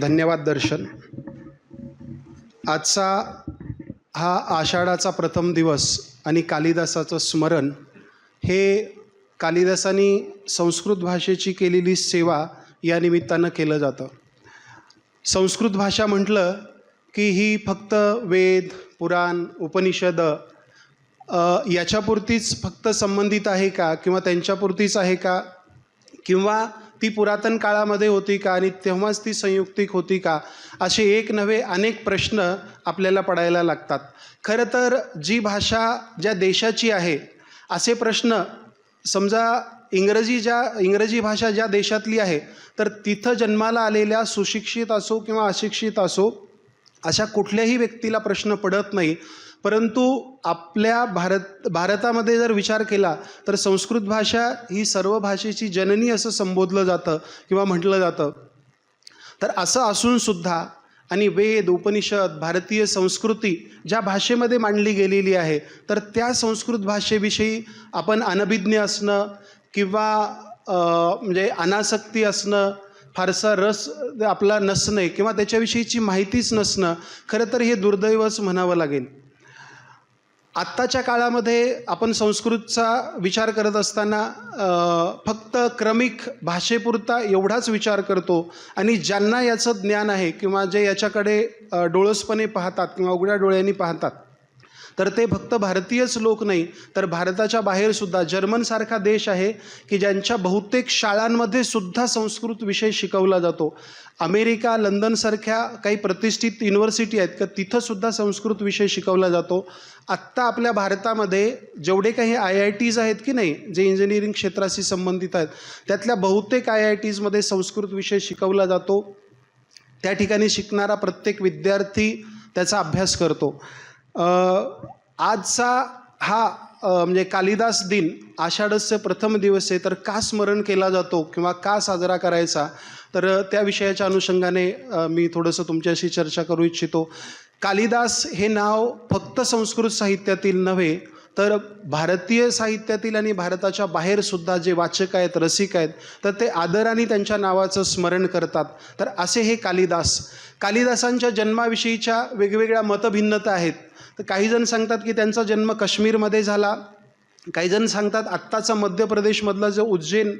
धन्यवाद दर्शन. आजचा हा आषाढाचा प्रथम दिवस आणि कालिदासाचं स्मरण हे कालिदासानी संस्कृत भाषेची केलेली सेवा या निमित्तानं केलं जातं. संस्कृत भाषा म्हटलं की ही फक्त वेद पुराण उपनिषद याच्यापुरतीच फक्त संबंधित आहे का किंवा त्यांच्यापुरतीच आहे का किंवा ती पुरातन काळामध्ये होती का आणि तेव्हाच ती संयुक्तिक होती का? असे एक नव्हे अनेक प्रश्न आपल्याला पडायला लागतात. खरं तर जी भाषा ज्या देशाची आहे असे प्रश्न समजा इंग्रजी ज्या इंग्रजी भाषा ज्या देशातली आहे तर तिथं जन्माला आलेल्या सुशिक्षित असो किंवा अशिक्षित असो अशा कुठल्याही व्यक्तीला प्रश्न पडत नाही. परंतु आपल्या भारत भारतामध्ये जर विचार केला तर संस्कृत भाषा ही सर्व भाषेची जननी असं संबोधलं जातं किंवा म्हटलं जातं. तर असं असूनसुद्धा आणि वेद उपनिषद भारतीय संस्कृती ज्या भाषेमध्ये मांडली गेलेली आहे तर त्या संस्कृत भाषेविषयी आपण अनभिज्ञ असणं किंवा म्हणजे अनासक्ती असणं फारसा रस आपला नसणे किंवा त्याच्याविषयीची माहितीच नसणं खरं तर हे दुर्दैवच म्हणावं लागेल. आत्ताच्या काळामध्ये आपण संस्कृतचा विचार करत असताना फक्त क्रमिक भाषेपुरता एवढाच विचार करतो आणि ज्यांना याचं ज्ञान आहे किंवा जे याच्याकडे डोळसपणे पाहतात किंवा उघड्या डोळ्यांनी पाहतात तर ते फक्त भारतीयच लोक नाही तर भारताच्या बाहेरसुद्धा जर्मनसारखा देश आहे की ज्यांच्या बहुतेक शाळांमध्ये सुद्धा संस्कृत विषय शिकवला जातो. अमेरिका लंडनसारख्या काही प्रतिष्ठित युनिव्हर्सिटी आहेत का तिथंसुद्धा संस्कृत विषय शिकवला जातो. आत्ता आपल्या भारतामध्ये जेवढे काही आय आय टीज आहेत की नाही जे इंजिनिअरिंग क्षेत्राशी संबंधित आहेत त्यातल्या बहुतेक आय आय टीजमध्ये संस्कृत विषय शिकवला जातो. त्या ठिकाणी शिकणारा प्रत्येक विद्यार्थी त्याचा अभ्यास करतो. आजचा हा म्हणजे कालिदास दिन आषाढस्य प्रथम दिवस आहे तर का स्मरण केला जातो किंवा का साजरा करायचा? तर त्या विषयाच्या अनुषंगाने मी थोडंसं तुमच्याशी चर्चा करू इच्छितो. कालिदास हे नाव फक्त संस्कृत साहित्यातील नव्हे तर भारतीय साहित्यातील आणि भारताच्या बाहेरसुद्धा जे वाचक आहेत रसिक आहेत तर ते आदराने त्यांच्या नावाचं स्मरण करतात. तर असे हे कालिदास. कालिदासांच्या जन्माविषयीच्या वेगवेगळ्या मतभिन्नता आहेत. तर काही जण सांगतात की त्यांचा जन्म काश्मीरमध्ये झाला. काही जण सांगतात आत्ताचा मध्य प्रदेशमधलं जो उज्जैन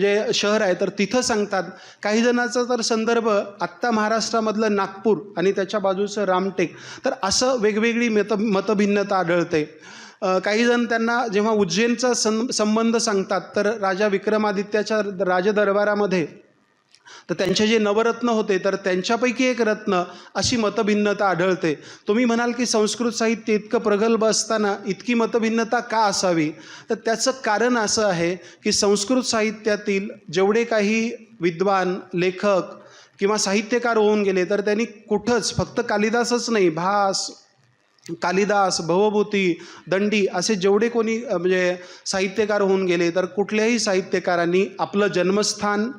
जे शहर आहे तर तिथं सांगतात. काही जणांचा तर संदर्भ आत्ता महाराष्ट्रामधलं नागपूर आणि त्याच्या बाजूचं रामटेक. तर असं वेगवेगळी मत मतभिन्नता आढळते. काही जण त्यांना जेव्हा उज्जैनचा सं संबंध सांगतात तर राजा विक्रमादित्याच्या राजदरबारामध्ये तर त्यांचे जे नवरत्न होते तर त्यांच्यापैकी एक रत्न अशी मतभिन्नता आढळते. तुम्ही म्हणाल की संस्कृत साहित्य इतकं प्रगल्भ असताना इतकी मतभिन्नता का असावी? तर त्याचं कारण असं आहे की संस्कृत साहित्यातील जेवढे काही विद्वान लेखक किंवा साहित्यकार होऊन गेले तर त्यांनी कुठंच फक्त कालिदासच नाही भास कालिदास भवभूती दंडी असे जेवढे कोणी म्हणजे साहित्यकार होऊन गेले तर कुठल्याही साहित्यकारांनी आपलं जन्मस्थान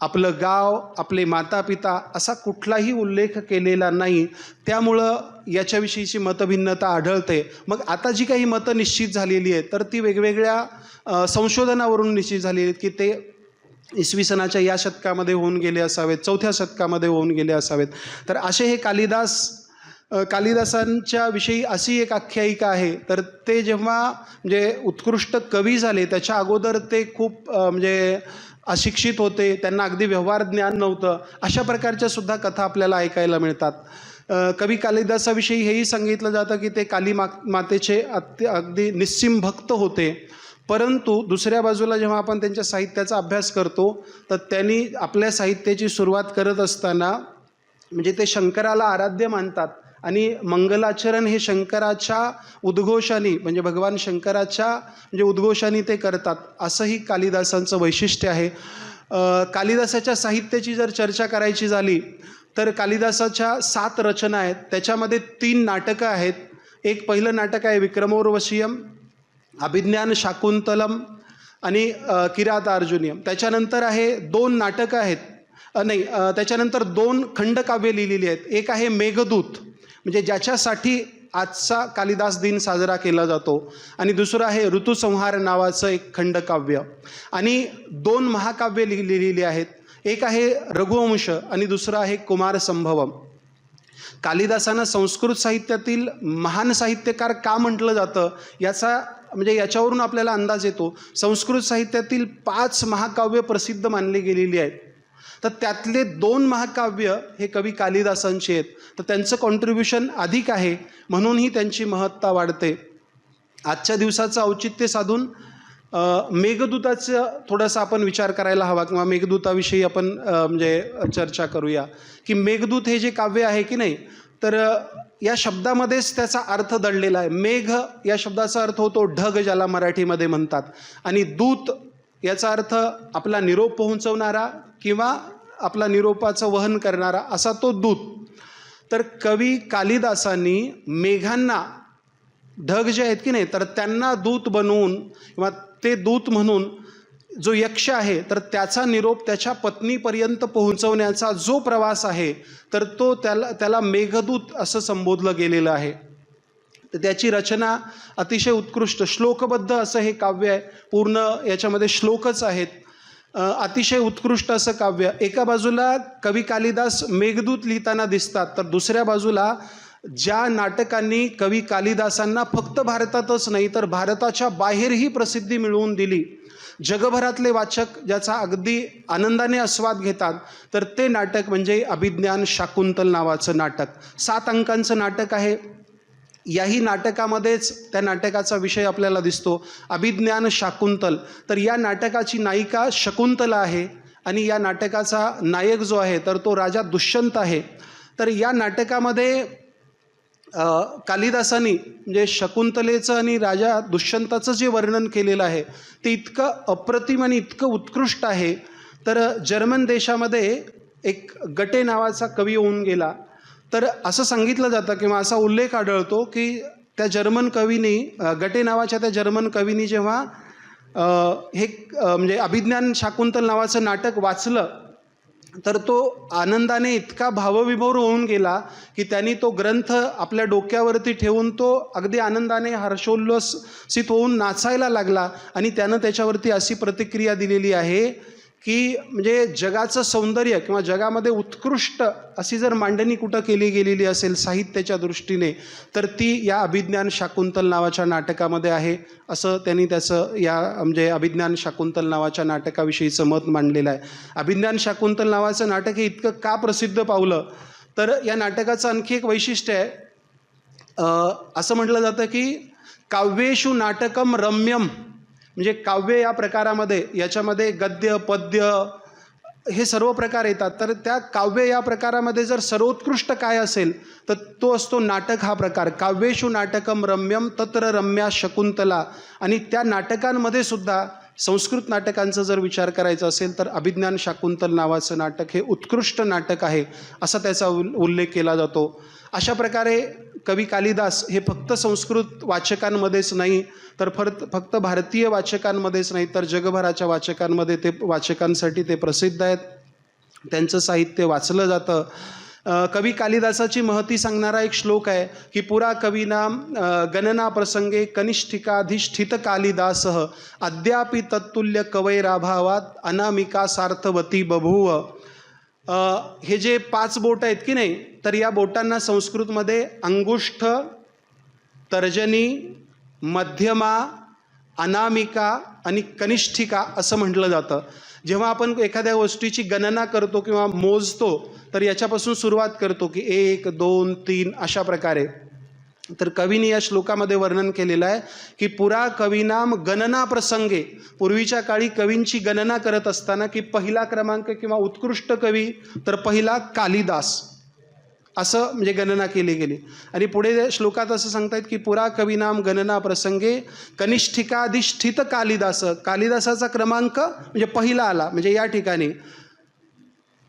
आपलं गाव आपले माता पिता असा कुठलाही उल्लेख केलेला नाही. त्यामुळं याच्याविषयीची मतभिन्नता आढळते. मग आता जी काही मतं निश्चित झालेली आहेत तर ती वेगवेगळ्या संशोधनावरून निश्चित झालेली आहेत की ते इसवी सणाच्या या शतकामध्ये होऊन गेले असावेत चौथ्या शतकामध्ये होऊन गेले असावेत. तर असे हे कालिदास कालिदासांच्या विषयी अशी एक आख्यायिका आहे. तर ते जेव्हा म्हणजे उत्कृष्ट कवी झाले त्याच्या अगोदर ते खूप म्हणजे अशिक्षित होते त्यांना अगदी व्यवहार ज्ञान नव्हतं अशा प्रकारच्या सुद्धा कथा आपल्याला ऐकायला मिळतात. कवी कालिदासाविषयी हेही सांगितलं जातं की ते काली मा मातेचे अत्य अगदी निस्सिम भक्त होते. परंतु दुसऱ्या बाजूला जेव्हा आपण त्यांच्या साहित्याचा अभ्यास करतो तर त्यांनी आपल्या साहित्याची सुरुवात करत असताना म्हणजे ते शंकराला आराध्य मानतात. आणि मंगलाचरण हे शंकराच्या उद्घोषाने म्हणजे भगवान शंकराच्या म्हणजे उद्घोषाने ते करतात असंही कालिदासांचं वैशिष्ट्य आहे. कालिदासाच्या साहित्याची जर चर्चा करायची झाली तर कालिदासाच्या सात रचना आहेत. त्याच्यामध्ये तीन नाटकं आहेत. एक पहिलं नाटक आहे विक्रमोर्वशीयम अभिज्ञान शाकुंतलम आणि किरात अर्जुनियम. त्याच्यानंतर आहे दोन नाटकं आहेत. नाही त्याच्यानंतर दोन खंडकाव्य लिहिलेली आहेत. एक आहे मेघदूत. म्हणजे ज्याच्यासाठी आजचा कालिदास दिन साजरा केला जातो. आणि दुसरं आहे ऋतुसंहार नावाचं एक खंडकाव्य. आणि दोन महाकाव्य लिहिलेली आहेत. एक आहे रघुवंश आणि दुसरं आहे कुमार संभवम. कालिदासानं संस्कृत साहित्यातील महान साहित्यकार का म्हटलं जातं? याचा म्हणजे याच्यावरून आपल्याला अंदाज येतो. संस्कृत साहित्यातील पाच महाकाव्य प्रसिद्ध मानली गेलेली आहेत. तर त्यातले दोन महाकाव्य हे कवी कालिदासांचे आहेत. तर त्यांचं कॉन्ट्रीब्युशन अधिक आहे म्हणूनही त्यांची महत्ता वाढते. आजच्या दिवसाचं औचित्य साधून मेघदूताचं थोडासा आपण विचार करायला हवा किंवा मेघदूताविषयी आपण म्हणजे चर्चा करूया. की मेघदूत हे जे काव्य आहे की नाही तर या शब्दामध्येच त्याचा अर्थ दडलेला आहे. मेघ या शब्दाचा अर्थ होतो ढग ज्याला मराठीमध्ये म्हणतात. आणि दूत याचा अर्थ आपला निरोप पोहोचवणारा किंवा आपला निरोपाचं वहन करणारा असा तो दूत. तर कवी कालिदासांनी मेघांना ढग जे आहेत की नाही तर त्यांना दूत बनवून किंवा ते दूत म्हणून जो यक्ष आहे तर त्याचा निरोप त्याच्या पत्नीपर्यंत पोहोचवण्याचा जो प्रवास आहे तर तो त्याला त्याला मेघदूत असं संबोधलं गेलेलं आहे. तर त्याची रचना अतिशय उत्कृष्ट. श्लोकबद्ध असं हे काव्य आहे. पूर्ण याच्यामध्ये श्लोकच आहेत. अतिशय उत्कृष्ट असं काव्य. एका बाजूला कवी कालिदास मेघदूत लिहिताना दिसतात. तर दुसऱ्या बाजूला ज्या नाटकांनी कवी कालिदासांना फक्त भारतातच नाही तर भारताच्या बाहेरही प्रसिद्धी मिळवून दिली. जगभरातले वाचक ज्याचा अगदी आनंदाने आस्वाद घेतात तर ते नाटक म्हणजे अभिज्ञान शाकुंतल नावाचं नाटक. सात अंकांचं नाटक आहे. याही नाटकामध्येच त्या नाटकाचा विषय आपल्याला दिसतो. अभिज्ञान शाकुंतल. तर या नाटकाची नायिका शकुंतला आहे आणि या नाटकाचा नायक जो आहे तर तो राजा दुष्यंत आहे. तर या नाटकामध्ये कालिदासांनी म्हणजे शकुंतलेचं आणि राजा दुष्यंताचं जे वर्णन केलेलं आहे ते इतकं अप्रतिम आणि इतकं उत्कृष्ट आहे. तर जर्मन देशामध्ये एक गटे नावाचा कवी होऊन गेला. तर असं सांगितलं जातं किंवा असा उल्लेख आढळतो की त्या जर्मन कवीनी गटे नावाच्या त्या जर्मन कवीनी जेव्हा हे म्हणजे अभिज्ञान शाकुंतल नावाचं नाटक वाचलं तर तो आनंदाने इतका भावविभोर होऊन गेला की त्यांनी तो ग्रंथ आपल्या डोक्यावरती ठेवून तो अगदी आनंदाने हर्षोल्लसित होऊन नाचायला लागला आणि त्यानं त्याच्यावरती अशी प्रतिक्रिया दिलेली आहे की म्हणजे जगाचं सौंदर्य किंवा जगामध्ये उत्कृष्ट अशी जर मांडणी कुठं केली गेलेली असेल साहित्याच्या दृष्टीने तर ती या अभिज्ञान शाकुंतल नावाच्या नाटकामध्ये आहे. असं त्यांनी त्याचं या म्हणजे अभिज्ञान शाकुंतल नावाच्या नाटकाविषयीचं मत मांडलेलं आहे. अभिज्ञान शाकुंतल नावाचं नाटक हे इतकं का प्रसिद्ध पावलं? तर या नाटकाचं आणखी एक वैशिष्ट्य आहे. असं म्हटलं जातं की काव्येषु नाटकम रम्यम म्हणजे काव्य या प्रकारामध्ये याच्यामध्ये गद्य पद्य हे सर्व प्रकार येतात. तर त्या काव्य या प्रकारामध्ये जर सर्वोत्कृष्ट काय असेल तर तो असतो नाटक हा प्रकार. काव्येषु नाटकम रम्यम तत्र रम्या शकुंतला. आणि त्या नाटकांमध्ये सुद्धा संस्कृत नाटकांचा जर विचार करायचा असेल तर अभिज्ञान शाकुंतल नावाचं नाटक हे उत्कृष्ट नाटक आहे असा त्याचा उल उल्लेख केला जातो. अशा प्रकारे कवी कालिदास हे फक्त संस्कृत वाचकांमध्येच नाही तर फक्त फक्त भारतीय वाचकांमध्येच नाही तर जगभराच्या वाचकांमध्ये ते वाचकांसाठी ते प्रसिद्ध आहेत. त्यांचं साहित्य वाचलं जातं. कवी कालिदासाची महती सांगणारा एक श्लोक आहे की पुरा कवीना गणना प्रसंगे कनिष्ठिकाधिष्ठित कालिदास अद्यापि तत्तुल्य कवैराभावात अनामिका सार्थवती बभूव. हे जे पाच बोट आहेत की नाही तर या बोटांना संस्कृतमध्ये अंगुष्ठ तर्जनी मध्यमा अनामिका आणि कनिष्ठिका असं म्हटलं जातं. जेव्हा आपण एखाद्या गोष्टीची गणना करतो किंवा मोजतो तर याच्यापासून सुरुवात करतो की एक दोन तीन अशा प्रकारे. तर कवीने या श्लोकामध्ये वर्णन केलेलं आहे की पुरा कवीनाम गणना प्रसंगे. पूर्वीच्या काळी कवींची गणना करत असताना की पहिला क्रमांक किंवा उत्कृष्ट कवी तर पहिला कालिदास. असं म्हणजे गणना केली गेली. आणि पुढे श्लोकात असं सांगतायत की पुरा कवीनाम गणना प्रसंगे कनिष्ठिकाधिष्ठित कालिदास. कालिदासाचा क्रमांक म्हणजे पहिला आला म्हणजे या ठिकाणी.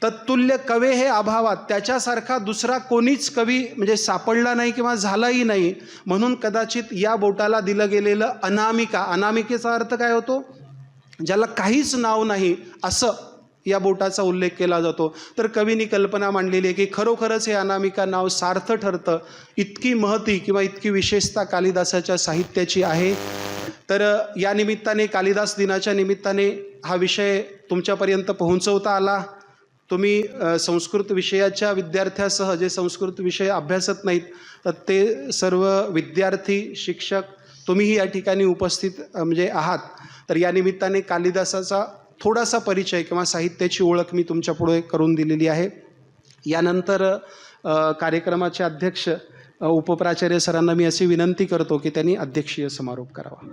तत्तुल्य कवे हे अभावात? त्याच्यासारखा दुसरा कोणीच कवी म्हणजे सापडला नाही किंवा झालाही नाही. म्हणून कदाचित या बोटाला दिलं गेलेलं अनामिका. अनामिकेचा अर्थ काय होतो? ज्याला काहीच नाव नाही असं या बोटाचा उल्लेख केला जातो. तर कवीनी कल्पना मांडलेली आहे की खरोखरच हे अनामिका नाव सार्थ ठरतं. इतकी महती किंवा इतकी विशेषता कालिदासाच्या साहित्याची आहे. तर या निमित्ताने कालिदास दिनाच्या निमित्ताने हा विषय तुमच्यापर्यंत पोहोचवता आला. तुम्ही संस्कृत विषयाच्या विद्यार्थ्यासह जे संस्कृत विषय अभ्यासत नाहीत तर ते सर्व विद्यार्थी शिक्षक तुम्हीही या ठिकाणी उपस्थित म्हणजे आहात. तर या निमित्ताने कालिदासाचा थोडासा परिचय किंवा साहित्याची ओळख मी तुमच्यापुढे करून दिलेली आहे. यानंतर कार्यक्रमाचे अध्यक्ष उपप्राचार्य सरांना मी अशी विनंती करतो की त्यांनी अध्यक्षीय समारोप करावा.